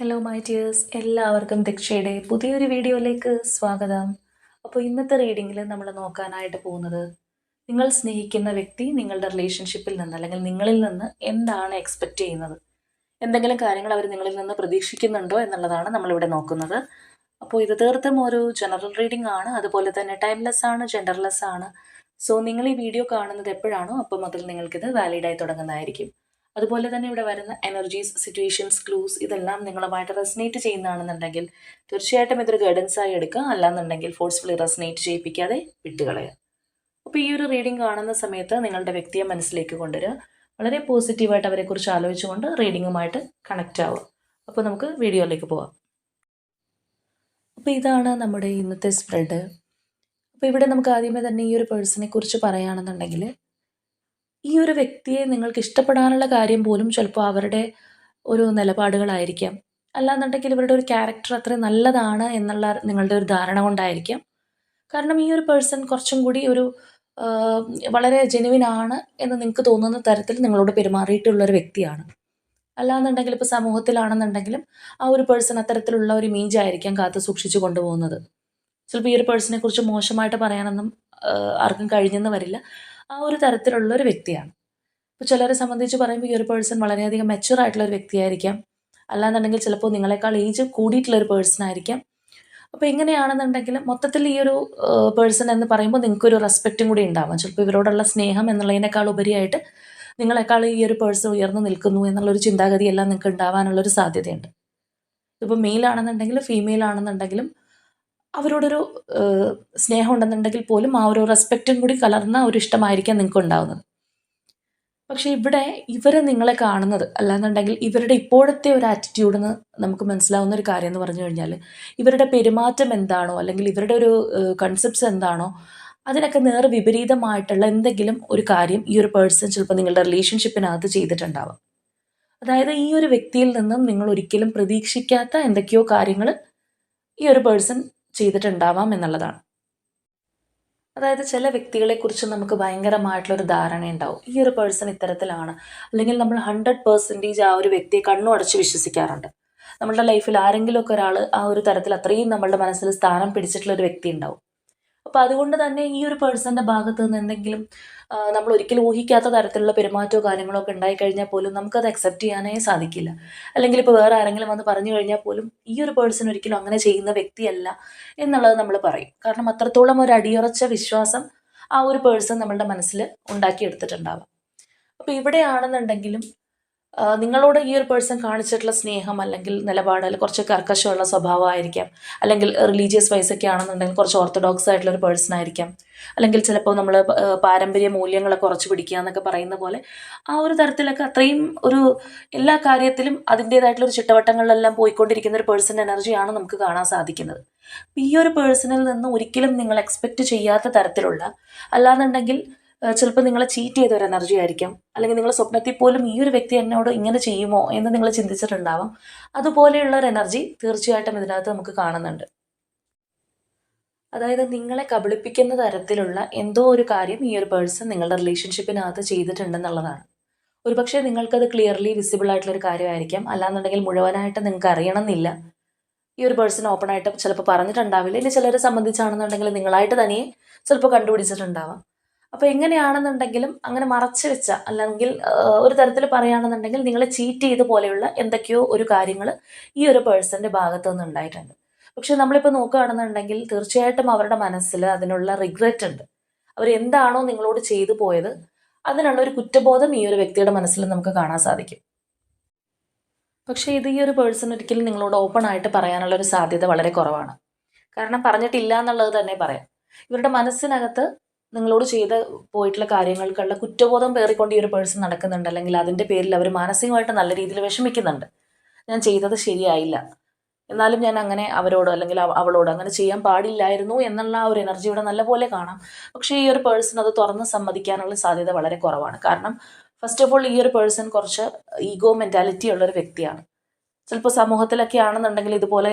Hello my dears എല്ലാവർക്കും ദക്ഷയുടെ പുതിയൊരു വീഡിയോയിലേക്ക് സ്വാഗതം. അപ്പോൾ ഇന്നത്തെ റീഡിങ്ങിൽ നമ്മൾ നോക്കാനായിട്ട് പോകുന്നത് നിങ്ങൾ സ്നേഹിക്കുന്ന വ്യക്തി നിങ്ങളുടെ റിലേഷൻഷിപ്പിൽ നിന്ന് അല്ലെങ്കിൽ നിങ്ങളിൽ നിന്ന് എന്താണ് എക്സ്പെക്റ്റ് ചെയ്യുന്നത്? എന്തെങ്കിലും കാര്യങ്ങൾ അവർ നിങ്ങളിൽ നിന്ന് പ്രതീക്ഷിക്കുന്നുണ്ടോ എന്നുള്ളതാണ് നമ്മളിവിടെ നോക്കുന്നത്. അപ്പോൾ ഇത് തീർത്തും ഒരു ജനറൽ റീഡിംഗ് ആണ്. അതുപോലെ തന്നെ ടൈംലെസ് ആണ് ജെൻഡർലെസ് ആണ്. സോ നിങ്ങൾ ഈ വീഡിയോ കാണുന്നത് എപ്പോഴാണോ അപ്പം മുതൽ നിങ്ങൾക്കിത് വാലിഡായി തുടങ്ങുന്നതായിരിക്കും. അതുപോലെ തന്നെ ഇവിടെ വരുന്ന എനർജീസ് സിറ്റുവേഷൻസ് ക്ലൂസ് ഇതെല്ലാം നിങ്ങളുമായിട്ട് റെസനേറ്റ് ചെയ്യുന്നതാണെന്നുണ്ടെങ്കിൽ തീർച്ചയായിട്ടും ഇതൊരു ഗൈഡൻസ് ആയി എടുക്കുക. അല്ലാന്നുണ്ടെങ്കിൽ ഫോഴ്സ്ഫുള്ളി റെസനേറ്റ് ചെയ്യിപ്പിക്കാതെ വിട്ടുകളയുക. അപ്പോൾ ഈ ഒരു റീഡിംഗ് കാണുന്ന സമയത്ത് നിങ്ങളുടെ വ്യക്തിയെ മനസ്സിലേക്ക് കൊണ്ടുവരിക. വളരെ പോസിറ്റീവായിട്ട് അവരെക്കുറിച്ച് ആലോചിച്ചുകൊണ്ട് റീഡിങ്ങുമായിട്ട് കണക്റ്റ് ആവുക. അപ്പോൾ നമുക്ക് വീഡിയോയിലേക്ക് പോവാം. അപ്പോൾ ഇതാണ് നമ്മുടെ ഇന്നത്തെ സ്പ്രെഡ് അപ്പോൾ ഇവിടെ നമുക്ക് ആദ്യമേ തന്നെ ഈ ഒരു പേഴ്സണെ കുറിച്ച് പറയുകയാണെന്നുണ്ടെങ്കിൽ ഈ ഒരു വ്യക്തിയെ നിങ്ങൾക്ക് ഇഷ്ടപ്പെടാനുള്ള കാര്യം പോലും ചിലപ്പോൾ അവരുടെ ഒരു നിലപാടുകളായിരിക്കാം. അല്ലാന്നുണ്ടെങ്കിൽ ഇവരുടെ ഒരു ക്യാരക്ടർ അത്ര നല്ലതാണ് എന്നുള്ള നിങ്ങളുടെ ഒരു ധാരണ കൊണ്ടായിരിക്കാം. കാരണം ഈ ഒരു പേഴ്സൺ കുറച്ചും കൂടി ഒരു വളരെ ജെനുവിൻ ആണ് എന്ന് നിങ്ങൾക്ക് തോന്നുന്ന തരത്തിൽ നിങ്ങളോട് പെരുമാറിയിട്ടുള്ള ഒരു വ്യക്തിയാണ്. അല്ലാന്നുണ്ടെങ്കിൽ ഇപ്പോൾ സമൂഹത്തിലാണെന്നുണ്ടെങ്കിലും ആ ഒരു പേഴ്സൺ അത്തരത്തിലുള്ള ഒരു ഇമേജ് ആയിരിക്കാം കാത്തു സൂക്ഷിച്ചു കൊണ്ടുപോകുന്നത്. ചിലപ്പോൾ ഈ ഒരു പേഴ്സണെ കുറിച്ച് മോശമായിട്ട് പറയാനൊന്നും ആർക്കും കഴിഞ്ഞെന്ന് വരില്ല. ആ ഒരു തരത്തിലുള്ള ഒരു വ്യക്തിയാണ്. ഇപ്പോൾ ചിലരെ സംബന്ധിച്ച് പറയുമ്പോൾ ഈ ഒരു പേഴ്സൺ വളരെയധികം മെച്ചൂർ ആയിട്ടുള്ള ഒരു വ്യക്തിയായിരിക്കാം. അല്ലാന്നുണ്ടെങ്കിൽ ചിലപ്പോൾ നിങ്ങളെക്കാൾ ഏജ് കൂടിയിട്ടുള്ള ഒരു പേഴ്സൺ ആയിരിക്കാം. അപ്പോൾ എങ്ങനെയാണെന്നുണ്ടെങ്കിൽ മൊത്തത്തിൽ ഈ ഒരു പേഴ്സൺ എന്ന് പറയുമ്പോൾ നിങ്ങൾക്കൊരു റെസ്പെക്റ്റും കൂടി ഉണ്ടാവാം. ചിലപ്പോൾ ഇവരോടുള്ള സ്നേഹം എന്നുള്ളതിനേക്കാൾ ഉപരിയായിട്ട് നിങ്ങളെക്കാൾ ഈ ഒരു പേഴ്സൺ ഉയർന്നു നിൽക്കുന്നു എന്നുള്ളൊരു ചിന്താഗതി എല്ലാം നിങ്ങൾക്ക് ഉണ്ടാവാനുള്ളൊരു സാധ്യതയുണ്ട്. ഇപ്പോൾ മെയിൽ ആണെന്നുണ്ടെങ്കിലും ഫീമെയിൽ ആണെന്നുണ്ടെങ്കിലും അവരോടൊരു സ്നേഹം ഉണ്ടെന്നുണ്ടെങ്കിൽ പോലും ആ ഒരു റെസ്പെക്റ്റും കൂടി കലർന്ന ഒരു ഇഷ്ടമായിരിക്കാം നിങ്ങൾക്ക് ഉണ്ടാവുന്നത് പക്ഷെ ഇവിടെ ഇവരെ നിങ്ങളെ കാണുന്നത് അല്ലാന്നുണ്ടെങ്കിൽ ഇവരുടെ ഇപ്പോഴത്തെ ഒരു ആറ്റിറ്റ്യൂഡെന്ന് നമുക്ക് മനസ്സിലാവുന്ന ഒരു കാര്യം എന്ന് പറഞ്ഞു കഴിഞ്ഞാൽ ഇവരുടെ പെരുമാറ്റം എന്താണോ അല്ലെങ്കിൽ ഇവരുടെ ഒരു കൺസെപ്റ്റ്സ് എന്താണോ അതിനൊക്കെ നേർ വിപരീതമായിട്ടുള്ള എന്തെങ്കിലും ഒരു കാര്യം ഈ ഒരു പേഴ്സൺ ചിലപ്പോൾ നിങ്ങളുടെ റിലേഷൻഷിപ്പിനകത്ത് ചെയ്തിട്ടുണ്ടാവാം. അതായത് ഈ ഒരു വ്യക്തിയിൽ നിന്നും നിങ്ങൾ ഒരിക്കലും പ്രതീക്ഷിക്കാത്ത എന്തൊക്കെയോ കാര്യങ്ങൾ ഈ ഒരു പേഴ്സൺ ചെയ്തിട്ടുണ്ടാവാം എന്നുള്ളതാണ്. അതായത് ചില വ്യക്തികളെ കുറിച്ച് നമുക്ക് ഭയങ്കരമായിട്ടുള്ളൊരു ധാരണ ഉണ്ടാവും ഈ ഒരു പേഴ്സൺ ഇത്തരത്തിലാണ്. അല്ലെങ്കിൽ നമ്മൾ ഹൺഡ്രഡ് പെർസെന്റേജ് ആ ഒരു വ്യക്തിയെ കണ്ണു അടച്ച് വിശ്വസിക്കാറുണ്ട്. നമ്മളുടെ ലൈഫിൽ ആരെങ്കിലുമൊക്കെ ഒരാൾ ആ ഒരു തരത്തിൽ അത്രയും നമ്മളുടെ മനസ്സിൽ സ്ഥാനം പിടിച്ചിട്ടുള്ള ഒരു വ്യക്തി ഉണ്ടാവും. അപ്പോൾ അതുകൊണ്ട് തന്നെ ഈ ഒരു പേഴ്സന്റെ ഭാഗത്ത് നിന്ന് എന്തെങ്കിലും നമ്മൾ ഒരിക്കലും ഊഹിക്കാത്ത തരത്തിലുള്ള പെരുമാറ്റമോ കാര്യങ്ങളോ ഒക്കെ ഉണ്ടായിക്കഴിഞ്ഞാൽ പോലും നമുക്കത് അക്സെപ്റ്റ് ചെയ്യാനേ സാധിക്കില്ല. അല്ലെങ്കിൽ ഇപ്പോൾ വേറെ ആരെങ്കിലും വന്ന് പറഞ്ഞു കഴിഞ്ഞാൽ പോലും ഈ ഒരു പേഴ്സൺ ഒരിക്കലും അങ്ങനെ ചെയ്യുന്ന വ്യക്തിയല്ല എന്നുള്ളത് നമ്മൾ പറയും. കാരണം അത്രത്തോളം ഒരു അടിയുറച്ച വിശ്വാസം ആ ഒരു പേഴ്സൺ നമ്മളുടെ മനസ്സിൽ ഉണ്ടാക്കിയെടുത്തിട്ടുണ്ടാവാം. അപ്പോൾ ഇവിടെയാണെന്നുണ്ടെങ്കിലും നിങ്ങളോട് ഈ ഒരു പേഴ്സൺ കാണിച്ചിട്ടുള്ള സ്നേഹം അല്ലെങ്കിൽ നിലപാട് അല്ലെങ്കിൽ കുറച്ച് കർക്കശമുള്ള സ്വഭാവമായിരിക്കാം. അല്ലെങ്കിൽ റിലീജിയസ് വൈസ് ഒക്കെ ആണെന്നുണ്ടെങ്കിൽ കുറച്ച് ഓർത്തഡോക്സ് ആയിട്ടുള്ള ഒരു പേഴ്സൺ ആയിരിക്കാം. അല്ലെങ്കിൽ ചിലപ്പോൾ നമ്മൾ പാരമ്പര്യ മൂല്യങ്ങളൊക്കെ കുറച്ച് പിടിക്കുക എന്നൊക്കെ പറയുന്ന പോലെ ആ ഒരു തരത്തിലൊക്കെ അത്രയും ഒരു എല്ലാ കാര്യത്തിലും അതിന്റേതായിട്ടുള്ള ഒരു ചിട്ടവട്ടങ്ങളിലെല്ലാം പോയിക്കൊണ്ടിരിക്കുന്ന ഒരു പേഴ്സൺ എനർജിയാണ് നമുക്ക് കാണാൻ സാധിക്കുന്നത്. ഈ ഒരു പേഴ്സണിൽ നിന്ന് ഒരിക്കലും നിങ്ങൾ എക്സ്പെക്റ്റ് ചെയ്യാത്ത തരത്തിലുള്ള അല്ലാന്നുണ്ടെങ്കിൽ ചിലപ്പോൾ നിങ്ങളെ ചീറ്റ് ചെയ്ത ഒരു എനർജി ആയിരിക്കും. അല്ലെങ്കിൽ നിങ്ങൾ സ്വപ്നത്തിൽ പോലും ഈ ഒരു വ്യക്തി എന്നോട് ഇങ്ങനെ ചെയ്യുമോ എന്ന് നിങ്ങൾ ചിന്തിച്ചിട്ടുണ്ടാവാം. അതുപോലെയുള്ള ഒരു എനർജി തീർച്ചയായിട്ടും ഇതിനകത്ത് നമുക്ക് കാണുന്നുണ്ട്. അതായത് നിങ്ങളെ കബളിപ്പിക്കുന്ന തരത്തിലുള്ള എന്തോ ഒരു കാര്യം ഈ ഒരു പേഴ്സൺ നിങ്ങളുടെ റിലേഷൻഷിപ്പിനകത്ത് ചെയ്തിട്ടുണ്ടെന്നുള്ളതാണ്. ഒരുപക്ഷെ നിങ്ങൾക്കത് ക്ലിയർലി വിസിബിൾ ആയിട്ടുള്ള ഒരു കാര്യമായിരിക്കാം. അല്ലാന്നുണ്ടെങ്കിൽ മുഴുവനായിട്ട് നിങ്ങൾക്ക് അറിയണമെന്നില്ല. ഈ ഒരു പേഴ്സൺ ഓപ്പൺ ആയിട്ട് ചിലപ്പോൾ പറഞ്ഞിട്ടുണ്ടാവില്ല. ഇനി ചിലരെ സംബന്ധിച്ചാണെന്നുണ്ടെങ്കിൽ നിങ്ങളായിട്ട് തനിയെ ചിലപ്പോൾ കണ്ടുപിടിച്ചിട്ടുണ്ടാവാം. അപ്പോൾ എങ്ങനെയാണെന്നുണ്ടെങ്കിലും അങ്ങനെ മറച്ചു വെച്ച അല്ലെങ്കിൽ ഒരു തരത്തിൽ പറയുകയാണെന്നുണ്ടെങ്കിൽ നിങ്ങളെ ചീറ്റ് ചെയ്ത പോലെയുള്ള എന്തൊക്കെയോ ഒരു കാര്യങ്ങൾ ഈ ഒരു പേഴ്സന്റെ ഭാഗത്തു നിന്ന് ഉണ്ടായിട്ടുണ്ട്. പക്ഷെ നമ്മളിപ്പോൾ നോക്കുകയാണെന്നുണ്ടെങ്കിൽ തീർച്ചയായിട്ടും അവരുടെ മനസ്സിൽ അതിനുള്ള റിഗ്രറ്റ് ഉണ്ട്. അവർ എന്താണോ നിങ്ങളോട് ചെയ്തു പോയത് അതിനുള്ള ഒരു കുറ്റബോധം ഈ ഒരു വ്യക്തിയുടെ മനസ്സിൽ നമുക്ക് കാണാൻ സാധിക്കും. പക്ഷേ ഇത് ഈ ഒരു പേഴ്സൺ ഒരിക്കലും നിങ്ങളോട് ഓപ്പൺ ആയിട്ട് പറയാനുള്ള ഒരു സാധ്യത വളരെ കുറവാണ്. കാരണം പറഞ്ഞിട്ടില്ല എന്നുള്ളത് തന്നെ പറയാം. ഇവരുടെ മനസ്സിനകത്ത് നിങ്ങളോട് ചെയ്ത് പോയിട്ടുള്ള കാര്യങ്ങൾക്കുള്ള കുറ്റബോധം പേറിക്കൊണ്ട് ഈ ഒരു പേഴ്സൺ നടക്കുന്നുണ്ട്. അല്ലെങ്കിൽ അതിന്റെ പേരിൽ അവർ മാനസികമായിട്ട് നല്ല രീതിയിൽ വിഷമിക്കുന്നുണ്ട്. ഞാൻ ചെയ്തത് ശരിയായില്ല. എന്നാലും ഞാൻ അങ്ങനെ അവരോട് അല്ലെങ്കിൽ അവ- അവളോട് അങ്ങനെ ചെയ്യാൻ പാടില്ലായിരുന്നു എന്നുള്ള ആ ഒരു എനർജി ഇവിടെ നല്ലപോലെ കാണാം. പക്ഷേ ഈ ഒരു പേഴ്സൺ അത് തുറന്ന് സമ്മതിക്കാനുള്ള സാധ്യത വളരെ കുറവാണ്. കാരണം ഫസ്റ്റ് ഓഫ് ഓൾ ഈ ഒരു പേഴ്സൺ കുറച്ച് ഈഗോ മെന്റാലിറ്റി ഉള്ള ഒരു വ്യക്തിയാണ്. ചിലപ്പോൾ സമൂഹത്തിലൊക്കെ ആണെന്നുണ്ടെങ്കിൽ ഇതുപോലെ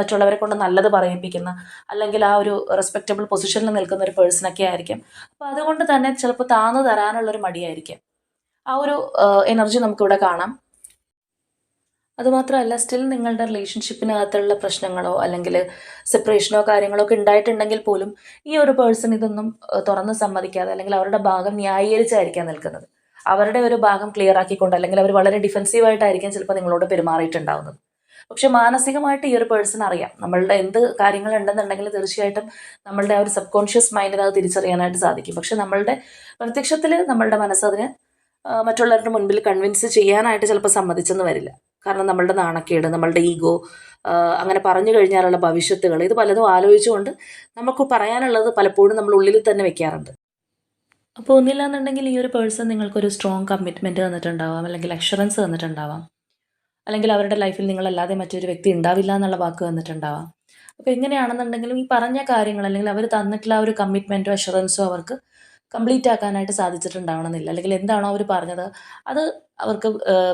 മറ്റുള്ളവരെ കൊണ്ട് നല്ലത് പറയിപ്പിക്കുന്ന അല്ലെങ്കിൽ ആ ഒരു റെസ്പെക്റ്റബിൾ പൊസിഷനിൽ നിൽക്കുന്ന ഒരു പേഴ്സണൊക്കെ ആയിരിക്കും. അപ്പോൾ അതുകൊണ്ട് തന്നെ ചിലപ്പോൾ താന്നു തരാനുള്ളൊരു മടിയായിരിക്കും. ആ ഒരു എനർജി നമുക്കിവിടെ കാണാം. അതുമാത്രമല്ല സ്റ്റിൽ നിങ്ങളുടെ റിലേഷൻഷിപ്പിനകത്തുള്ള പ്രശ്നങ്ങളോ അല്ലെങ്കിൽ സെപ്പറേഷനോ കാര്യങ്ങളോ ഒക്കെ ഉണ്ടായിട്ടുണ്ടെങ്കിൽ പോലും ഈ ഒരു പേഴ്സൺ ഇതൊന്നും തുറന്ന് സമ്മതിക്കാതെ അല്ലെങ്കിൽ അവരുടെ ഭാഗം ന്യായീകരിച്ചായിരിക്കാം നിൽക്കുന്നത്. അവരുടെ ഒരു ഭാഗം ക്ലിയർ ആക്കിക്കൊണ്ട് അല്ലെങ്കിൽ അവർ വളരെ ഡിഫെൻസീവായിട്ടായിരിക്കും ചിലപ്പോൾ നിങ്ങളോട് പെരുമാറിയിട്ടുണ്ടാവുന്നത്. പക്ഷെ മാനസികമായിട്ട് ഈ ഒരു പേഴ്സൺ അറിയാം. നമ്മളുടെ എന്ത് കാര്യങ്ങൾ ഉണ്ടെന്നുണ്ടെങ്കിൽ തീർച്ചയായിട്ടും നമ്മളുടെ ആ ഒരു സബ് കോൺഷ്യസ് മൈൻഡിന് അത് തിരിച്ചറിയാനായിട്ട് സാധിക്കും. പക്ഷെ നമ്മളുടെ പ്രത്യക്ഷത്തിൽ നമ്മളുടെ മനസ്സതിന് മറ്റുള്ളവരുടെ മുൻപിൽ കൺവിൻസ് ചെയ്യാനായിട്ട് ചിലപ്പോൾ സമ്മതിച്ചെന്ന് വരില്ല. കാരണം നമ്മളുടെ നാണക്കേട് നമ്മളുടെ ഈഗോ അങ്ങനെ പറഞ്ഞു കഴിഞ്ഞാലുള്ള ഭവിഷ്യത്തുകൾ ഇത് പലതും ആലോചിച്ചുകൊണ്ട് നമുക്ക് പറയാനുള്ളത് പലപ്പോഴും നമ്മൾ ഉള്ളിൽ തന്നെ വെക്കാറുണ്ട്. അപ്പോൾ ഒന്നില്ലാന്നുണ്ടെങ്കിൽ ഈ ഒരു പേഴ്സൺ നിങ്ങൾക്കൊരു സ്ട്രോങ് കമ്മിറ്റ്മെന്റ് തന്നിട്ടുണ്ടാവാം അല്ലെങ്കിൽ അഷുറൻസ് തന്നിട്ടുണ്ടാവാം അല്ലെങ്കിൽ അവരുടെ ലൈഫിൽ നിങ്ങളല്ലാതെ മറ്റൊരു വ്യക്തി ഉണ്ടാവില്ല എന്നുള്ള വാക്ക് തന്നിട്ടുണ്ടാവാം. അപ്പോൾ എങ്ങനെയാണെന്നുണ്ടെങ്കിലും ഈ പറഞ്ഞ കാര്യങ്ങൾ അല്ലെങ്കിൽ അവർ തന്നിട്ടുള്ള ആ ഒരു കമ്മിറ്റ്മെന്റോ അഷുറൻസോ അവർക്ക് കംപ്ലീറ്റ് ആക്കാനായിട്ട് സാധിച്ചിട്ടുണ്ടാവണമെന്നില്ല. അല്ലെങ്കിൽ എന്താണോ അവർ പറഞ്ഞത് അത് അവർക്ക്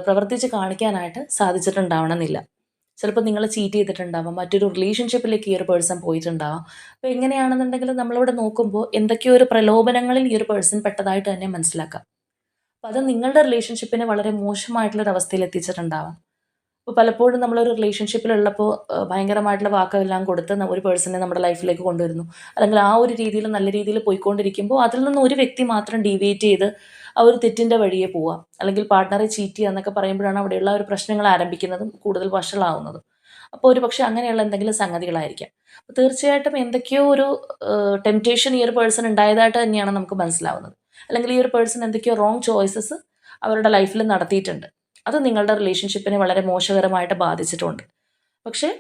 പ്രവർത്തിച്ച് കാണിക്കാനായിട്ട് സാധിച്ചിട്ടുണ്ടാവണമെന്നില്ല. ചിലപ്പോൾ നിങ്ങൾ ചീറ്റ് ചെയ്തിട്ടുണ്ടാവാം. മറ്റൊരു റിലേഷൻഷിപ്പിലേക്ക് ഈ ഒരു പേഴ്സൺ പോയിട്ടുണ്ടാവാം. അപ്പോൾ എങ്ങനെയാണെന്നുണ്ടെങ്കിൽ നമ്മളിവിടെ നോക്കുമ്പോൾ എന്തൊക്കെയോ ഒരു പ്രലോഭനങ്ങളിൽ ഈ ഒരു പേഴ്സൺ പെട്ടതായിട്ട് തന്നെ മനസ്സിലാക്കാം. അപ്പോൾ അത് നിങ്ങളുടെ റിലേഷൻഷിപ്പിനെ വളരെ മോശമായിട്ടുള്ളൊരു അവസ്ഥയിൽ എത്തിച്ചിട്ടുണ്ടാവാം അപ്പോൾ പലപ്പോഴും നമ്മളൊരു റിലേഷൻഷിപ്പിലുള്ളപ്പോൾ ഭയങ്കരമായിട്ടുള്ള വാക്കെല്ലാം കൊടുത്ത് ഒരു പേഴ്സണെ നമ്മുടെ ലൈഫിലേക്ക് കൊണ്ടുവരുന്നു. അല്ലെങ്കിൽ ആ ഒരു രീതിയിൽ നല്ല രീതിയിൽ പോയിക്കൊണ്ടിരിക്കുമ്പോൾ അതിൽ നിന്ന് ഒരു വ്യക്തി മാത്രം ഡീവിയേറ്റ് ചെയ്ത് ആ ഒരു തെറ്റിന്റെ വഴിയെ പോവാം. അല്ലെങ്കിൽ പാർട്ട്ണറെ ചീറ്റ് ചെയ്യുക എന്നൊക്കെ പറയുമ്പോഴാണ് അവിടെയുള്ള ഒരു പ്രശ്നങ്ങൾ ആരംഭിക്കുന്നതും കൂടുതൽ വഷളാവുന്നതും. അപ്പോൾ ഒരു പക്ഷേ അങ്ങനെയുള്ള എന്തെങ്കിലും സംഗതികളായിരിക്കാം. അപ്പോൾ തീർച്ചയായിട്ടും എന്തൊക്കെയോ ഒരു ടെംപ്റ്റേഷൻ ഈ ഒരു പേഴ്സൺ ഉണ്ടായതായിട്ട് തന്നെയാണ് നമുക്ക് മനസ്സിലാവുന്നത്. അല്ലെങ്കിൽ ഈ ഒരു പേഴ്സൺ എന്തൊക്കെയോ റോങ് ചോയ്സസ് അവരുടെ ലൈഫിൽ നടത്തിയിട്ടുണ്ട്. അത് നിങ്ങളുടെ റിലേഷൻഷിപ്പിനെ വളരെ മോശകരമായിട്ട് ബാധിച്ചിട്ടുണ്ട്. പക്ഷേ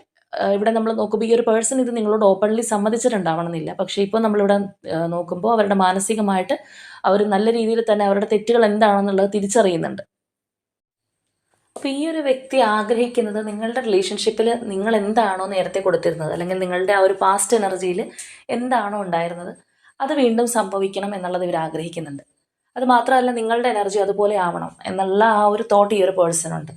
ഇവിടെ നമ്മൾ നോക്കുമ്പോൾ ഈ ഒരു പേഴ്സൺ ഇത് നിങ്ങളോട് ഓപ്പൺലി സമ്മതിച്ചിട്ടുണ്ടാവണമെന്നില്ല. പക്ഷേ ഇപ്പോൾ നമ്മളിവിടെ നോക്കുമ്പോൾ അവരുടെ മാനസികമായിട്ട് അവർ നല്ല രീതിയിൽ തന്നെ അവരുടെ തെറ്റുകൾ എന്താണെന്നുള്ളത് തിരിച്ചറിയുന്നുണ്ട്. അപ്പോൾ ഈ ഒരു വ്യക്തി ആഗ്രഹിക്കുന്നത് നിങ്ങളുടെ റിലേഷൻഷിപ്പിൽ നിങ്ങൾ എന്താണോ നേരത്തെ കൊടുത്തിരുന്നത്? അല്ലെങ്കിൽ നിങ്ങളുടെ ആ ഒരു പാസ്റ്റ് എനർജിയിൽ എന്താണോ ഉണ്ടായിരുന്നത്? അത് വീണ്ടും സംഭവിക്കണം എന്നുള്ളത് ഇവർ ആഗ്രഹിക്കുന്നുണ്ട്. അത് മാത്രമല്ല നിങ്ങളുടെ എനർജി അതുപോലെ ആവണം എന്നുള്ള ആ ഒരു തോട്ട് ഈ ഒരു പേഴ്സണുണ്ട്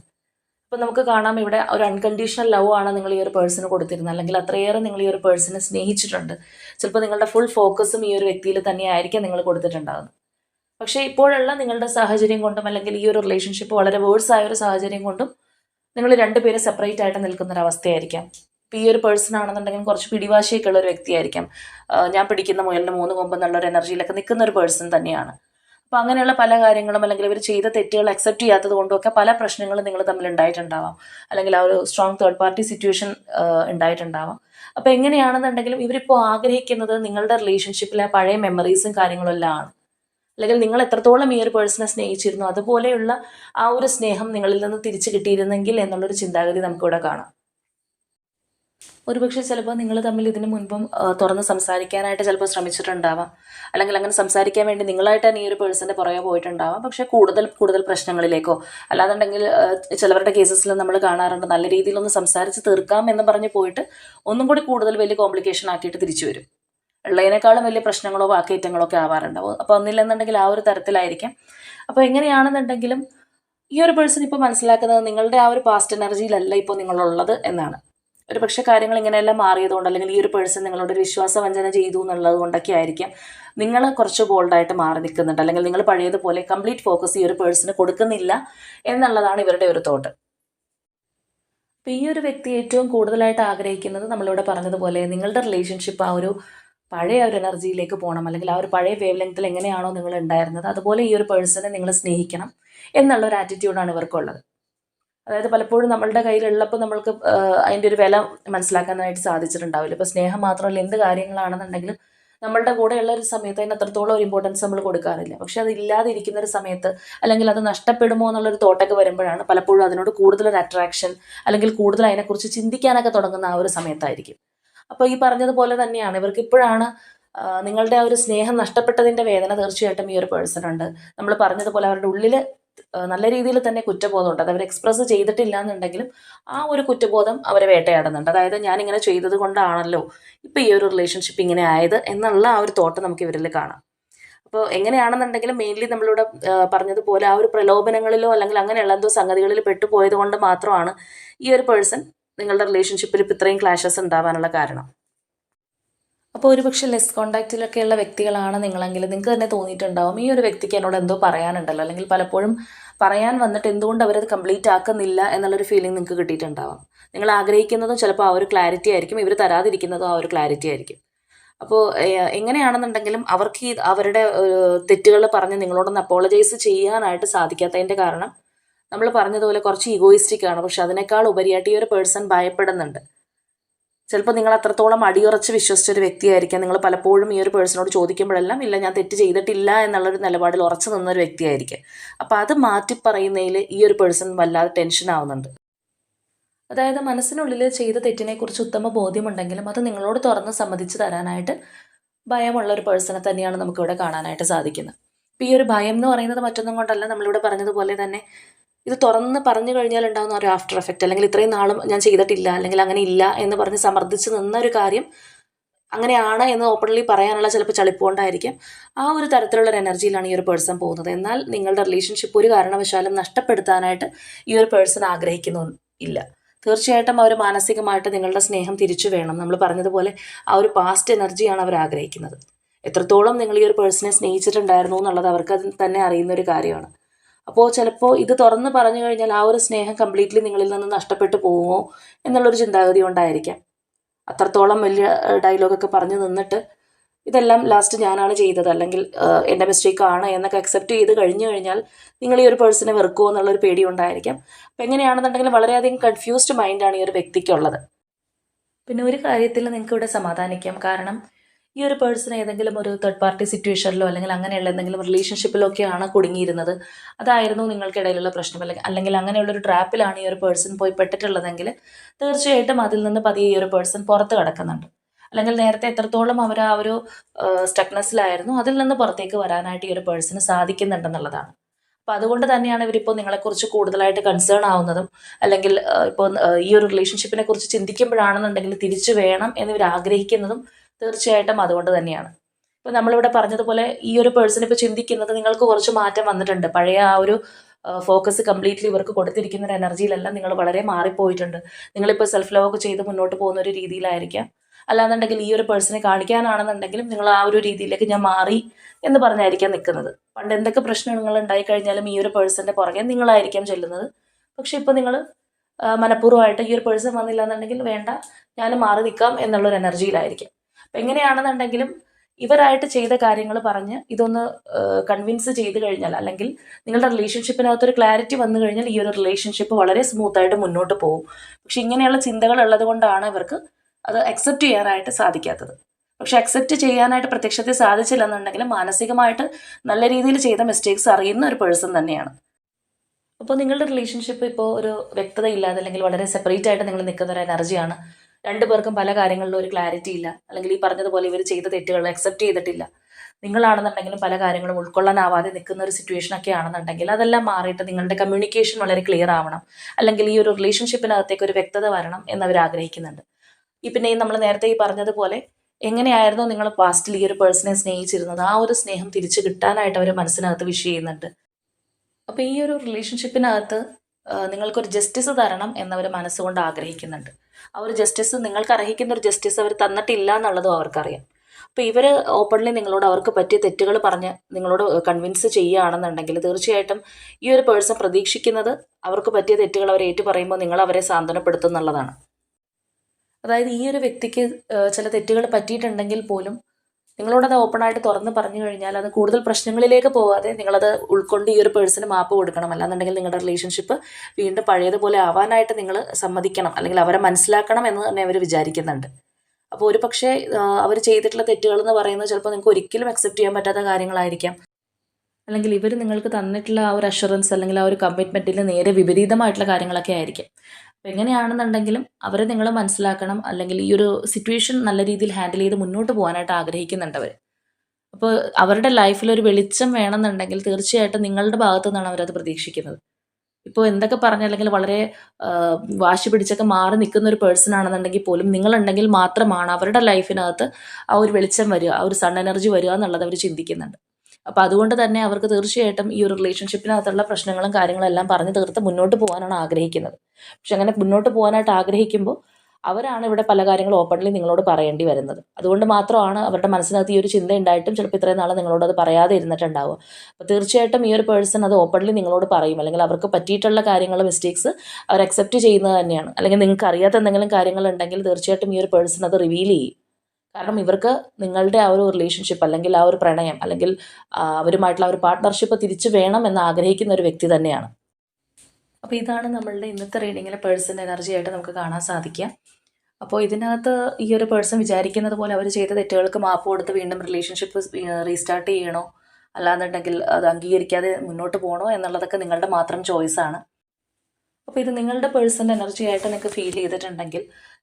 അപ്പം നമുക്ക് കാണാം ഇവിടെ ഒരു അൺകണ്ടീഷണൽ ലവ് ആണ് നിങ്ങൾ ഈ ഒരു പേഴ്സണ് കൊടുത്തിരുന്നത്. അല്ലെങ്കിൽ അത്രയേറെ നിങ്ങൾ ഈ ഒരു പേഴ്സണെ സ്നേഹിച്ചിട്ടുണ്ട്. ചിലപ്പോൾ നിങ്ങളുടെ ഫുൾ ഫോക്കസും ഈ ഒരു വ്യക്തിയിൽ തന്നെയായിരിക്കും നിങ്ങൾ കൊടുത്തിട്ടുണ്ടാകുന്നത് പക്ഷേ ഇപ്പോഴുള്ള നിങ്ങളുടെ സാഹചര്യം കൊണ്ടും അല്ലെങ്കിൽ ഈ ഒരു റിലേഷൻഷിപ്പ് വളരെ വേഴ്സ് ആയ ഒരു സാഹചര്യം കൊണ്ടും നിങ്ങൾ രണ്ടുപേരും സെപ്പറേറ്റ് ആയിട്ട് നിൽക്കുന്ന ഒരു അവസ്ഥയായിരിക്കാം. ഇപ്പോൾ ഈ ഒരു പേഴ്സൺ ആണെന്നുണ്ടെങ്കിൽ കുറച്ച് പിടിവാശിയൊക്കെ ഉള്ള ഒരു വ്യക്തിയായിരിക്കാം. ഞാൻ പിടിക്കുന്ന മുയലിന് മൂന്ന് കൊമ്പ് എന്നുള്ള ഒരു എനർജിയിലൊക്കെ നിൽക്കുന്ന ഒരു പേഴ്സൺ തന്നെയാണ്. അപ്പോൾ അങ്ങനെയുള്ള പല കാര്യങ്ങളും അല്ലെങ്കിൽ ഇവർ ചെയ്ത തെറ്റുകൾ അക്സെപ്റ്റ് ചെയ്യാത്തത് കൊണ്ടൊക്കെ പല പ്രശ്നങ്ങളും നിങ്ങൾ തമ്മിൽ ഉണ്ടായിട്ടുണ്ടാവാം. അല്ലെങ്കിൽ ആ ഒരു സ്ട്രോങ് തേർഡ് പാർട്ടി സിറ്റുവേഷൻ ഉണ്ടായിട്ടുണ്ടാവാം. അപ്പൊ എങ്ങനെയാണെന്നുണ്ടെങ്കിലും ഇവരിപ്പോൾ ആഗ്രഹിക്കുന്നത് നിങ്ങളുടെ റിലേഷൻഷിപ്പിലെ പഴയ മെമ്മറീസും കാര്യങ്ങളും എല്ലാം ആണ്. അല്ലെങ്കിൽ നിങ്ങൾ എത്രത്തോളം ഈ ഒരു പേഴ്സണെ സ്നേഹിച്ചിരുന്നു അതുപോലെയുള്ള ആ ഒരു സ്നേഹം നിങ്ങളിൽ നിന്ന് തിരിച്ചു കിട്ടിയിരുന്നെങ്കിൽ എന്നുള്ളൊരു ചിന്താഗതി നമുക്കിവിടെ കാണാം. ഒരുപക്ഷെ ചിലപ്പോൾ നിങ്ങൾ തമ്മിൽ ഇതിനു മുൻപും തുറന്ന് സംസാരിക്കാനായിട്ട് ചിലപ്പോൾ ശ്രമിച്ചിട്ടുണ്ടാവാം. അല്ലെങ്കിൽ അങ്ങനെ സംസാരിക്കാൻ വേണ്ടി നിങ്ങളായിട്ട് തന്നെ ഈ ഒരു പേഴ്സന്റെ പുറകെ പോയിട്ടുണ്ടാവാം. പക്ഷേ കൂടുതൽ കൂടുതൽ പ്രശ്നങ്ങളിലേക്കോ അല്ലാന്നുണ്ടെങ്കിൽ ചിലവരുടെ കേസസിൽ നമ്മൾ കാണാറുണ്ട് നല്ല രീതിയിലൊന്ന് സംസാരിച്ച് തീർക്കാം എന്ന് പറഞ്ഞ് പോയിട്ട് ഒന്നും കൂടി കൂടുതൽ വലിയ കോംപ്ലിക്കേഷൻ ആക്കിയിട്ട് തിരിച്ചു വരും. ഉള്ളതിനേക്കാളും വലിയ പ്രശ്നങ്ങളോ വാക്കേറ്റങ്ങളോ ഒക്കെ ആവാറുണ്ടാവും. അപ്പോൾ ഒന്നില്ലെന്നുണ്ടെങ്കിൽ ആ ഒരു തരത്തിലായിരിക്കാം. അപ്പോൾ എങ്ങനെയാണെന്നുണ്ടെങ്കിലും ഈ ഒരു പേഴ്സൺ ഇപ്പോൾ മനസ്സിലാക്കുന്നത് നിങ്ങളുടെ ആ ഒരു പാസ്റ്റ് എനർജിയിലല്ല ഇപ്പോൾ നിങ്ങളുള്ളത് എന്നാണ്. ഒരു പക്ഷേ കാര്യങ്ങൾ ഇങ്ങനെയെല്ലാം മാറിയതുകൊണ്ട് അല്ലെങ്കിൽ ഈ ഒരു പേഴ്സൺ നിങ്ങളോട് വിശ്വാസവഞ്ചന ചെയ്തു എന്നുള്ളത് കൊണ്ടൊക്കെ ആയിരിക്കാം. നിങ്ങൾ കുറച്ച് ബോൾഡായിട്ട് മാറി നിൽക്കുന്നുണ്ട്. അല്ലെങ്കിൽ നിങ്ങൾ പഴയതുപോലെ കംപ്ലീറ്റ് ഫോക്കസ് ഈ ഒരു പേഴ്സണ് കൊടുക്കുന്നില്ല എന്നുള്ളതാണ് ഇവരുടെ ഒരു തോട്ട് അപ്പോൾ ഈ ഒരു വ്യക്തി ഏറ്റവും കൂടുതലായിട്ട് ആഗ്രഹിക്കുന്നത് നമ്മളിവിടെ പറഞ്ഞതുപോലെ നിങ്ങളുടെ റിലേഷൻഷിപ്പ് ആ ഒരു പഴയ ഒരു എനർജിയിലേക്ക് പോകണം. അല്ലെങ്കിൽ ആ ഒരു പഴയ വേവ് ലെങ്ത്തിൽ എങ്ങനെയാണോ നിങ്ങൾ ഉണ്ടായിരുന്നത്. അതുപോലെ ഈ ഒരു പേഴ്സണെ നിങ്ങൾ സ്നേഹിക്കണം എന്നുള്ള ഒരു ആറ്റിറ്റ്യൂഡാണ് ഇവർക്കുള്ളത്. അതായത് പലപ്പോഴും നമ്മളുടെ കയ്യിലുള്ളപ്പോൾ നമ്മൾക്ക് അതിന്റെ ഒരു വില മനസ്സിലാക്കാനായിട്ട് സാധിച്ചിട്ടുണ്ടാവില്ല. ഇപ്പോൾ സ്നേഹം മാത്രമല്ല എന്ത് കാര്യങ്ങളാണെന്നുണ്ടെങ്കിലും നമ്മളുടെ കൂടെയുള്ള ഒരു സമയത്ത് അതിന് അത്രത്തോളം ഒരു ഇമ്പോർട്ടൻസ് നമ്മൾ കൊടുക്കാറില്ല. പക്ഷെ അത് ഇല്ലാതിരിക്കുന്ന ഒരു സമയത്ത് അല്ലെങ്കിൽ അത് നഷ്ടപ്പെടുമോ എന്നുള്ളൊരു തോട്ടൊക്കെ വരുമ്പോഴാണ് പലപ്പോഴും അതിനോട് കൂടുതലൊരു അട്രാക്ഷൻ അല്ലെങ്കിൽ കൂടുതൽ അതിനെക്കുറിച്ച് ചിന്തിക്കാനൊക്കെ തുടങ്ങുന്ന ആ ഒരു സമയത്തായിരിക്കും. അപ്പോൾ ഈ പറഞ്ഞതുപോലെ തന്നെയാണ് ഇവർക്ക് ഇപ്പോഴാണ് നിങ്ങളുടെ ആ ഒരു സ്നേഹം നഷ്ടപ്പെട്ടതിന്റെ വേദന തീർച്ചയായിട്ടും ഈ ഒരു പേഴ്സൺ ഉണ്ട്. നമ്മൾ പറഞ്ഞതുപോലെ അവരുടെ ഉള്ളിൽ നല്ല രീതിയിൽ തന്നെ കുറ്റബോധമുണ്ട്. അത് അവർ എക്സ്പ്രസ് ചെയ്തിട്ടില്ല എന്നുണ്ടെങ്കിലും ആ ഒരു കുറ്റബോധം അവരെ വേട്ടയാടുന്നുണ്ട്. അതായത് ഞാനിങ്ങനെ ചെയ്തത് കൊണ്ടാണല്ലോ ഇപ്പം ഈ ഒരു റിലേഷൻഷിപ്പ് ഇങ്ങനെ ആയത് എന്നുള്ള ആ ഒരു തോട്ട് നമുക്ക് ഇവരിൽ കാണാം. അപ്പോൾ എങ്ങനെയാണെന്നുണ്ടെങ്കിലും മെയിൻലി നമ്മളിവിടെ പറഞ്ഞതുപോലെ ആ ഒരു പ്രലോഭനങ്ങളിലോ അല്ലെങ്കിൽ അങ്ങനെയുള്ള എന്തോ സംഗതികളിൽ പെട്ടുപോയത് കൊണ്ട് മാത്രമാണ് ഈ ഒരു പേഴ്സൺ നിങ്ങളുടെ റിലേഷൻഷിപ്പിൽ ഇപ്പം ഇത്രയും ക്ലാഷസ് ഉണ്ടാവാനുള്ള കാരണം. അപ്പോൾ ഒരുപക്ഷെ ലെസ് കോണ്ടാക്റ്റിലൊക്കെയുള്ള വ്യക്തികളാണ് നിങ്ങളെങ്കിൽ നിങ്ങൾക്ക് തന്നെ തോന്നിയിട്ടുണ്ടാവും. ഈ ഒരു വ്യക്തിക്ക് എന്നോട് എന്തോ പറയാനുണ്ടല്ലോ. അല്ലെങ്കിൽ പലപ്പോഴും പറയാൻ വന്നിട്ട് എന്തുകൊണ്ട് അവരത് കംപ്ലീറ്റ് ആക്കുന്നില്ല എന്നുള്ളൊരു ഫീലിംഗ് നിങ്ങൾക്ക് കിട്ടിയിട്ടുണ്ടാവാം. നിങ്ങൾ ആഗ്രഹിക്കുന്നതും ചിലപ്പോൾ ആ ഒരു ക്ലാരിറ്റി ആയിരിക്കും. ഇവർ തരാതിരിക്കുന്നതും ആ ഒരു ക്ലാരിറ്റി ആയിരിക്കും. അപ്പോൾ എങ്ങനെയാണെന്നുണ്ടെങ്കിലും അവർക്ക് ഈ അവരുടെ തെറ്റുകൾ പറഞ്ഞ് നിങ്ങളോടൊന്ന് അപ്പോളജൈസ് ചെയ്യാനായിട്ട് സാധിക്കാത്തതിന്റെ കാരണം നമ്മൾ പറഞ്ഞതുപോലെ കുറച്ച് ഈഗോയിസ്റ്റിക് ആണ്. പക്ഷെ അതിനേക്കാൾ ഉപരിയായിട്ട് ഈ ഒരു പേഴ്സൺ ഭയപ്പെടുന്നുണ്ട്. ചിലപ്പോൾ നിങ്ങൾ അത്രത്തോളം അടിയുറച്ച് വിശ്വസിച്ച ഒരു വ്യക്തിയായിരിക്കാം. നിങ്ങൾ പലപ്പോഴും ഈ ഒരു പേഴ്സണോട് ചോദിക്കുമ്പോഴെല്ലാം ഇല്ല ഞാൻ തെറ്റ് ചെയ്തിട്ടില്ല എന്നുള്ളൊരു നിലപാടിൽ ഉറച്ചു നിന്നൊരു വ്യക്തിയായിരിക്കും. അപ്പോൾ അത് മാറ്റി പറയുന്നതിൽ ഈ ഒരു പേഴ്സൺ വല്ലാതെ ടെൻഷൻ ആവുന്നുണ്ട്. അതായത് മനസ്സിനുള്ളിൽ ചെയ്ത തെറ്റിനെക്കുറിച്ച് ഉത്തമ ബോധ്യമുണ്ടെങ്കിലും അത് നിങ്ങളോട് തുറന്ന് സമ്മതിച്ച് തരാനായിട്ട് ഭയമുള്ള ഒരു പേഴ്സണെ തന്നെയാണ് നമുക്കിവിടെ കാണാനായിട്ട് സാധിക്കുന്നത്. ഇപ്പോൾ ഈ ഒരു ഭയം എന്ന് പറയുന്നത് മറ്റൊന്നും കൊണ്ടല്ല. നമ്മളിവിടെ പറഞ്ഞതുപോലെ തന്നെ ഇത് തുറന്ന് പറഞ്ഞു കഴിഞ്ഞാൽ ഉണ്ടാകുന്ന ഒരു ആഫ്റ്റർ എഫക്റ്റ് അല്ലെങ്കിൽ ഇത്രയും നാളും ഞാൻ ചെയ്തിട്ടില്ല അല്ലെങ്കിൽ അങ്ങനെ ഇല്ല എന്ന് പറഞ്ഞ് സമ്മർദ്ദിച്ച് നിന്ന ഒരു കാര്യം അങ്ങനെയാണ് എന്ന് ഓപ്പൺലി പറയാനുള്ള ചിലപ്പോൾ ചളിപ്പുകൊണ്ടായിരിക്കും ആ ഒരു തരത്തിലുള്ള ഒരു എനർജിയിലാണ് ഈ ഒരു പേഴ്സൺ പോകുന്നത്. എന്നാൽ നിങ്ങളുടെ റിലേഷൻഷിപ്പ് ഒരു കാരണവശാലും നഷ്ടപ്പെടുത്താനായിട്ട് ഈ ഒരു പേഴ്സൺ ആഗ്രഹിക്കുന്നു ഇല്ല. തീർച്ചയായിട്ടും അവർ മാനസികമായിട്ട് നിങ്ങളുടെ സ്നേഹം തിരിച്ചു വേണം. നമ്മൾ പറഞ്ഞതുപോലെ ആ ഒരു പാസ്റ്റ് എനർജിയാണ് അവർ ആഗ്രഹിക്കുന്നത്. എത്രത്തോളം നിങ്ങൾ ഈ ഒരു പേഴ്സണെ സ്നേഹിച്ചിട്ടുണ്ടായിരുന്നു എന്നുള്ളത് അവർക്ക് അത് തന്നെ അറിയുന്ന ഒരു കാര്യമാണ്. അപ്പോൾ ചിലപ്പോൾ ഇത് തുറന്ന് പറഞ്ഞു കഴിഞ്ഞാൽ ആ ഒരു സ്നേഹം കംപ്ലീറ്റ്ലി നിങ്ങളിൽ നിന്ന് നഷ്ടപ്പെട്ടു പോകുമോ എന്നുള്ളൊരു ചിന്താഗതി കൊണ്ടായിരിക്കാം. അത്രത്തോളം വലിയ ഡയലോഗൊക്കെ പറഞ്ഞു നിന്നിട്ട് ഇതെല്ലാം ലാസ്റ്റ് ഞാനാണ് ചെയ്തത്. അല്ലെങ്കിൽ എന്റെ മിസ്റ്റേക്ക് ആണ് എന്നൊക്കെ അക്സെപ്റ്റ് ചെയ്ത് കഴിഞ്ഞു കഴിഞ്ഞാൽ നിങ്ങൾ ഈ ഒരു പേഴ്സണെ വെറുക്കുമോ എന്നുള്ളൊരു പേടി ഉണ്ടായിരിക്കാം അപ്പം എങ്ങനെയാണെന്നുണ്ടെങ്കിൽ വളരെയധികം കൺഫ്യൂസ്ഡ് മൈൻഡാണ് ഈ ഒരു വ്യക്തിക്കുള്ളത്. പിന്നെ ഒരു കാര്യത്തിൽ നിങ്ങൾക്ക് ഇവിടെ സമാധാനിക്കാം. കാരണം ഈ ഒരു പേഴ്സൺ ഏതെങ്കിലും ഒരു തേർഡ് പാർട്ടി സിറ്റുവേഷനിലോ അല്ലെങ്കിൽ അങ്ങനെയുള്ള എന്തെങ്കിലും റിലേഷൻഷിപ്പിലോ ഒക്കെയാണ് കുടുങ്ങിയിരുന്നത്. അതായിരുന്നു നിങ്ങൾക്കിടയിലുള്ള പ്രശ്നം. അല്ലെങ്കിൽ അല്ലെങ്കിൽ അങ്ങനെയുള്ളൊരു ട്രാപ്പിലാണ് ഈ ഒരു പേഴ്സൺ പോയി പെട്ടിട്ടുള്ളതെങ്കിൽ തീർച്ചയായിട്ടും അതിൽ നിന്ന് പതിയെ ഈ ഒരു പേഴ്സൺ പുറത്ത് കിടക്കുന്നുണ്ട്. അല്ലെങ്കിൽ നേരത്തെ എത്രത്തോളം അവർ ആ ഒരു സ്റ്റക്നെസ്സിലായിരുന്നു അതിൽ നിന്ന് പുറത്തേക്ക് വരാനായിട്ട് ഈ ഒരു പേഴ്സണ് സാധിക്കുന്നുണ്ടെന്നുള്ളതാണ്. അപ്പോൾ അതുകൊണ്ട് തന്നെയാണ് ഇവരിപ്പോൾ നിങ്ങളെക്കുറിച്ച് കൂടുതലായിട്ട് കൺസേൺ ആവുന്നതും അല്ലെങ്കിൽ ഇപ്പോൾ ഈ ഒരു റിലേഷൻഷിപ്പിനെ കുറിച്ച് ചിന്തിക്കുമ്പോഴാണെന്നുണ്ടെങ്കിൽ തിരിച്ചു വേണം എന്നിവർ ആഗ്രഹിക്കുന്നതും തീർച്ചയായിട്ടും അതുകൊണ്ട് തന്നെയാണ്. ഇപ്പോൾ നമ്മളിവിടെ പറഞ്ഞതുപോലെ ഈ ഒരു പേഴ്സൺ ഇപ്പോൾ ചിന്തിക്കുന്നത് നിങ്ങൾക്ക് കുറച്ച് മാറ്റം വന്നിട്ടുണ്ട്. പഴയ ആ ഒരു ഫോക്കസ് കംപ്ലീറ്റ്ലി ഇവർക്ക് കൊടുത്തിരിക്കുന്ന ഒരു എനർജിയിലെല്ലാം നിങ്ങൾ വളരെ മാറിപ്പോയിട്ടുണ്ട്. നിങ്ങളിപ്പോൾ സെൽഫ് ലവ് ഒക്കെ ചെയ്ത് മുന്നോട്ട് പോകുന്ന ഒരു രീതിയിലായിരിക്കാം. അല്ലാന്നുണ്ടെങ്കിൽ ഈ ഒരു പേഴ്സണെ കാണിക്കാനാണെന്നുണ്ടെങ്കിലും നിങ്ങൾ ആ ഒരു രീതിയിലേക്ക് ഞാൻ മാറി എന്ന് പറഞ്ഞായിരിക്കാം നിൽക്കുന്നത്. പണ്ട് എന്തൊക്കെ പ്രശ്നങ്ങൾ ഉണ്ടായി കഴിഞ്ഞാലും ഈ ഒരു പേഴ്സന്റെ പുറകെ നിങ്ങളായിരിക്കാം ചെല്ലുന്നത്. പക്ഷെ ഇപ്പോൾ നിങ്ങൾ മനഃപൂർവമായിട്ട് ഈ ഒരു പേഴ്സൺ വന്നില്ല എന്നുണ്ടെങ്കിൽ വേണ്ട ഞാൻ മാറി നിൽക്കാം എന്നുള്ളൊരു എനർജിയിലായിരിക്കാം എങ്ങനെയാണെന്നുണ്ടെങ്കിലും ഇവരായിട്ട് ചെയ്ത കാര്യങ്ങൾ പറഞ്ഞ് ഇതൊന്ന് കൺവിൻസ് ചെയ്ത് കഴിഞ്ഞാൽ അല്ലെങ്കിൽ നിങ്ങളുടെ റിലേഷൻഷിപ്പിനകത്തൊരു ക്ലാരിറ്റി വന്നു കഴിഞ്ഞാൽ ഈ ഒരു റിലേഷൻഷിപ്പ് വളരെ സ്മൂത്തായിട്ട് മുന്നോട്ട് പോകും. പക്ഷെ ഇങ്ങനെയുള്ള ചിന്തകൾ ഉള്ളത് കൊണ്ടാണ് ഇവർക്ക് അത് അക്സെപ്റ്റ് ചെയ്യാനായിട്ട് സാധിക്കാത്തത്. പക്ഷെ അക്സെപ്റ്റ് ചെയ്യാനായിട്ട് പ്രത്യക്ഷത്തെ സാധിച്ചില്ലെന്നുണ്ടെങ്കിലും മാനസികമായിട്ട് നല്ല രീതിയിൽ ചെയ്ത മിസ്റ്റേക്സ് അറിയുന്ന ഒരു പേഴ്സൺ തന്നെയാണ്. അപ്പോൾ നിങ്ങളുടെ റിലേഷൻഷിപ്പ് ഇപ്പോൾ ഒരു വ്യക്തത ഇല്ലാതെ അല്ലെങ്കിൽ വളരെ സെപ്പറേറ്റ് ആയിട്ട് നിങ്ങൾ നിൽക്കുന്ന ഒരു എനർജിയാണ് രണ്ടു പേർക്കും പല കാര്യങ്ങളിലും ഒരു ക്ലാരിറ്റി ഇല്ല. അല്ലെങ്കിൽ ഈ പറഞ്ഞതുപോലെ ഇവർ ചെയ്ത തെറ്റുകൾ അക്സെപ്റ്റ് ചെയ്തിട്ടില്ല. നിങ്ങളാണെന്നുണ്ടെങ്കിലും പല കാര്യങ്ങളും ഉൾക്കൊള്ളാനാവാതെ നിൽക്കുന്ന ഒരു സിറ്റുവേഷൻ ഒക്കെ ആണെന്നുണ്ടെങ്കിൽ അതെല്ലാം മാറിയിട്ട് നിങ്ങളുടെ കമ്മ്യൂണിക്കേഷൻ വളരെ ക്ലിയർ ആവണം. അല്ലെങ്കിൽ ഈ ഒരു റിലേഷൻഷിപ്പിനകത്തേക്ക് ഒരു വ്യക്തത വരണം എന്നവർ ആഗ്രഹിക്കുന്നുണ്ട്. ഈ പിന്നെ നമ്മൾ നേരത്തെ ഈ പറഞ്ഞതുപോലെ എങ്ങനെയായിരുന്നു നിങ്ങൾ പാസ്റ്റിൽ ഈ ഒരു പേഴ്സണെ സ്നേഹിച്ചിരുന്നത്? ആ ഒരു സ്നേഹം തിരിച്ചു കിട്ടാനായിട്ട് അവർ മനസ്സിനകത്ത് വിഷ് ചെയ്യുന്നുണ്ട്. അപ്പോൾ ഈ ഒരു റിലേഷൻഷിപ്പിനകത്ത് നിങ്ങൾക്കൊരു ജസ്റ്റിസ് തരണം എന്നവർ മനസ്സുകൊണ്ട് ആഗ്രഹിക്കുന്നുണ്ട്. ആ ഒരു ജസ്റ്റിസ് നിങ്ങൾക്ക് അർഹിക്കുന്ന ഒരു ജസ്റ്റിസ് അവർ തന്നിട്ടില്ല എന്നുള്ളതും അവർക്കറിയാം. അപ്പോൾ ഇവർ ഓപ്പൺലി നിങ്ങളോട് അവർക്ക് പറ്റിയ തെറ്റുകൾ പറഞ്ഞ് നിങ്ങളോട് കൺവിൻസ് ചെയ്യുകയാണെന്നുണ്ടെങ്കിൽ തീർച്ചയായിട്ടും ഈ ഒരു പേഴ്സൺ പ്രതീക്ഷിക്കുന്നത് അവർക്ക് പറ്റിയ തെറ്റുകൾ അവർ ഏറ്റു പറയുമ്പോൾ നിങ്ങൾ അവരെ സാന്ത്വനപ്പെടുത്തും എന്നുള്ളതാണ്. അതായത് ഈ ഒരു വ്യക്തിക്ക് ചില തെറ്റുകൾ പറ്റിയിട്ടുണ്ടെങ്കിൽ പോലും നിങ്ങളോടത് ഓപ്പണായിട്ട് തുറന്ന് പറഞ്ഞു കഴിഞ്ഞാൽ അത് കൂടുതൽ പ്രശ്നങ്ങളിലേക്ക് പോകാതെ നിങ്ങളത് ഉൾക്കൊണ്ട് ഈ ഒരു പേഴ്സണ് മാപ്പ് കൊടുക്കണം. അല്ലാന്നുണ്ടെങ്കിൽ നിങ്ങളുടെ റിലേഷൻഷിപ്പ് വീണ്ടും പഴയതുപോലെ ആവാനായിട്ട് നിങ്ങൾ സമ്മതിക്കണം. അല്ലെങ്കിൽ അവരെ മനസ്സിലാക്കണം എന്ന് തന്നെ അവർ വിചാരിക്കുന്നുണ്ട്. അപ്പോൾ ഒരു പക്ഷേ അവർ ചെയ്തിട്ടുള്ള തെറ്റുകൾ എന്ന് പറയുന്നത് ചിലപ്പോൾ നിങ്ങൾക്ക് ഒരിക്കലും അക്സെപ്റ്റ് ചെയ്യാൻ പറ്റാത്ത കാര്യങ്ങളായിരിക്കാം. അല്ലെങ്കിൽ ഇവർ നിങ്ങൾക്ക് തന്നിട്ടുള്ള ആ ഒരു അഷുറൻസ് അല്ലെങ്കിൽ ആ ഒരു കമ്മിറ്റ്മെന്റിൽ നേരെ വിപരീതമായിട്ടുള്ള കാര്യങ്ങളൊക്കെ ആയിരിക്കും. എങ്ങനെയാണെന്നുണ്ടെങ്കിലും അവരെ നിങ്ങൾ മനസ്സിലാക്കണം. അല്ലെങ്കിൽ ഈ ഒരു സിറ്റുവേഷൻ നല്ല രീതിയിൽ ഹാൻഡിൽ ചെയ്ത് മുന്നോട്ട് പോകാനായിട്ട് ആഗ്രഹിക്കുന്നുണ്ട് അവർ അപ്പോൾ അവരുടെ ലൈഫിൽ ഒരു വെളിച്ചം വേണമെന്നുണ്ടെങ്കിൽ തീർച്ചയായിട്ടും നിങ്ങളുടെ ഭാഗത്തു നിന്നാണ് അവരത് പ്രതീക്ഷിക്കുന്നത്. ഇപ്പോൾ എന്തൊക്കെ പറഞ്ഞല്ലെങ്കിൽ വളരെ വാശി പിടിച്ചൊക്കെ മാറി നിൽക്കുന്ന ഒരു പേഴ്സൺ ആണെന്നുണ്ടെങ്കിൽ പോലും നിങ്ങളുണ്ടെങ്കിൽ മാത്രമാണ് അവരുടെ ലൈഫിനകത്ത് ആ ഒരു വെളിച്ചം വരിക ആ ഒരു സൺ എനർജി വരിക എന്നുള്ളത് അവർ ചിന്തിക്കുന്നുണ്ട്. അപ്പോൾ അതുകൊണ്ട് തന്നെ അവർക്ക് തീർച്ചയായിട്ടും ഈ ഒരു റിലേഷൻഷിപ്പിനകത്തുള്ള പ്രശ്നങ്ങളും കാര്യങ്ങളും എല്ലാം പറഞ്ഞ് തീർത്ത് മുന്നോട്ട് പോകാനാണ് ആഗ്രഹിക്കുന്നത്. പക്ഷെ അങ്ങനെ മുന്നോട്ട് പോകാനായിട്ട് ആഗ്രഹിക്കുമ്പോൾ അവരാണ് ഇവിടെ പല കാര്യങ്ങളും ഓപ്പൺലി നിങ്ങളോട് പറയേണ്ടി വരുന്നത്. അതുകൊണ്ട് മാത്രമാണ് അവരുടെ മനസ്സിനകത്ത് ഈ ഒരു ചിന്ത ഉണ്ടായിട്ടും ചിലപ്പോൾ ഇത്രയും നാളെ നിങ്ങളോട് അത് പറയാതെ ഇരുന്നിട്ടുണ്ടാവുക. അപ്പോൾ തീർച്ചയായിട്ടും ഈ ഒരു പേഴ്സൺ അത് ഓപ്പൺലി നിങ്ങളോട് പറയും. അല്ലെങ്കിൽ അവർക്ക് പറ്റിയിട്ടുള്ള കാര്യങ്ങൾ മിസ്റ്റേക്സ് അവർ അക്സെപ്റ്റ് ചെയ്യുന്നത് തന്നെയാണ്. അല്ലെങ്കിൽ നിങ്ങൾക്ക് അറിയാത്ത എന്തെങ്കിലും കാര്യങ്ങളുണ്ടെങ്കിൽ തീർച്ചയായിട്ടും ഈ ഒരു പേഴ്സൺ അത് റിവീൽ ചെയ്യും. കാരണം ഇവർക്ക് നിങ്ങളുടെ ആ ഒരു റിലേഷൻഷിപ്പ് അല്ലെങ്കിൽ ആ ഒരു പ്രണയം അല്ലെങ്കിൽ അവരുമായിട്ടുള്ള ഒരു പാർട്ട്ണർഷിപ്പ് തിരിച്ചു വേണം എന്ന് ആഗ്രഹിക്കുന്ന ഒരു വ്യക്തി തന്നെയാണ്. അപ്പോൾ ഇതാണ് നമ്മളുടെ ഇന്നത്തെ റീഡിങ്ങിലെ പേഴ്സൺ എനർജി ആയിട്ട് നമുക്ക് കാണാൻ സാധിക്കുക. അപ്പോൾ ഇതിനകത്ത് ഈ ഒരു പേഴ്സൺ വിചാരിക്കുന്നത് പോലെ അവർ ചെയ്ത തെറ്റുകൾക്ക് മാപ്പ് കൊടുത്ത് വീണ്ടും റിലേഷൻഷിപ്പ് റീസ്റ്റാർട്ട് ചെയ്യണോ? അല്ലാന്നുണ്ടെങ്കിൽ അത് അംഗീകരിക്കാതെ മുന്നോട്ട് പോകണോ എന്നുള്ളതൊക്കെ നിങ്ങളുടെ മാത്രം ചോയ്സാണ് അപ്പോൾ ഇത് നിങ്ങളുടെ പേഴ്സണൽ എനർജി ആയിട്ട് നിങ്ങൾക്ക് ഫീൽ ചെയ്തിട്ടുണ്ടെങ്കിൽ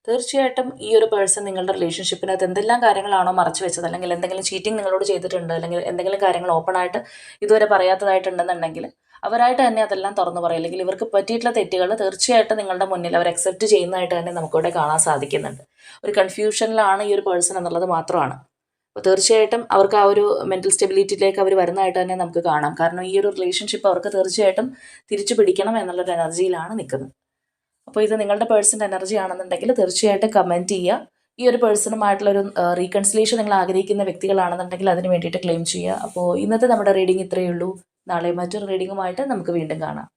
തീർച്ചയായിട്ടും ഈ ഒരു പേഴ്സൺ നിങ്ങളുടെ റിലേഷൻഷിപ്പിനകത്ത് എന്തെല്ലാം കാര്യങ്ങളാണോ മറച്ചു വെച്ചത്? അല്ലെങ്കിൽ എന്തെങ്കിലും ചീറ്റിംഗ് നിങ്ങളോട് ചെയ്തിട്ടുണ്ട്? അല്ലെങ്കിൽ എന്തെങ്കിലും കാര്യങ്ങൾ ഓപ്പൺ ആയിട്ട് ഇതുവരെ പറയാത്തതായിട്ടുണ്ടെന്നുണ്ടെങ്കിൽ അവരായിട്ട് തന്നെ അതെല്ലാം തുറന്നു പറയും. അല്ലെങ്കിൽ ഇവർക്ക് പറ്റിയിട്ടുള്ള തെറ്റുകൾ തീർച്ചയായിട്ടും നിങ്ങളുടെ മുന്നിൽ അവർ അക്സെപ്റ്റ് ചെയ്യുന്നതായിട്ട് തന്നെ നമുക്കിവിടെ കാണാൻ സാധിക്കുന്നുണ്ട്. ഒരു കൺഫ്യൂഷനിലാണ് ഈ ഒരു പേഴ്സൺ എന്നുള്ളത് മാത്രമാണ്. അപ്പോൾ തീർച്ചയായിട്ടും അവർക്ക് ആ ഒരു മെന്റൽ സ്റ്റെബിലിറ്റിയിലേക്ക് അവർ വരുന്നതായിട്ട് തന്നെ നമുക്ക് കാണാം. കാരണം ഈ ഒരു റിലേഷൻഷിപ്പ് അവർക്ക് തീർച്ചയായിട്ടും തിരിച്ചു പിടിക്കണം എന്നുള്ളൊരു എനർജിയിലാണ് നിൽക്കുന്നത്. അപ്പോൾ ഇത് നിങ്ങളുടെ പേഴ്സന്റെ എനർജി ആണെന്നുണ്ടെങ്കിൽ തീർച്ചയായിട്ടും കമന്റ് ചെയ്യുക. ഈ ഒരു പേഴ്സണുമായിട്ടുള്ള ഒരു റീകൺസിലേഷൻ നിങ്ങൾ ആഗ്രഹിക്കുന്ന വ്യക്തികളാണെന്നുണ്ടെങ്കിൽ അതിന് വേണ്ടിയിട്ട് ക്ലെയിം ചെയ്യുക. അപ്പോൾ ഇന്നത്തെ നമ്മുടെ റീഡിംഗ് ഇത്രയേ ഉള്ളൂ. നാളെ മറ്റൊരു റീഡിങ്ങുമായിട്ട് നമുക്ക് വീണ്ടും കാണാം.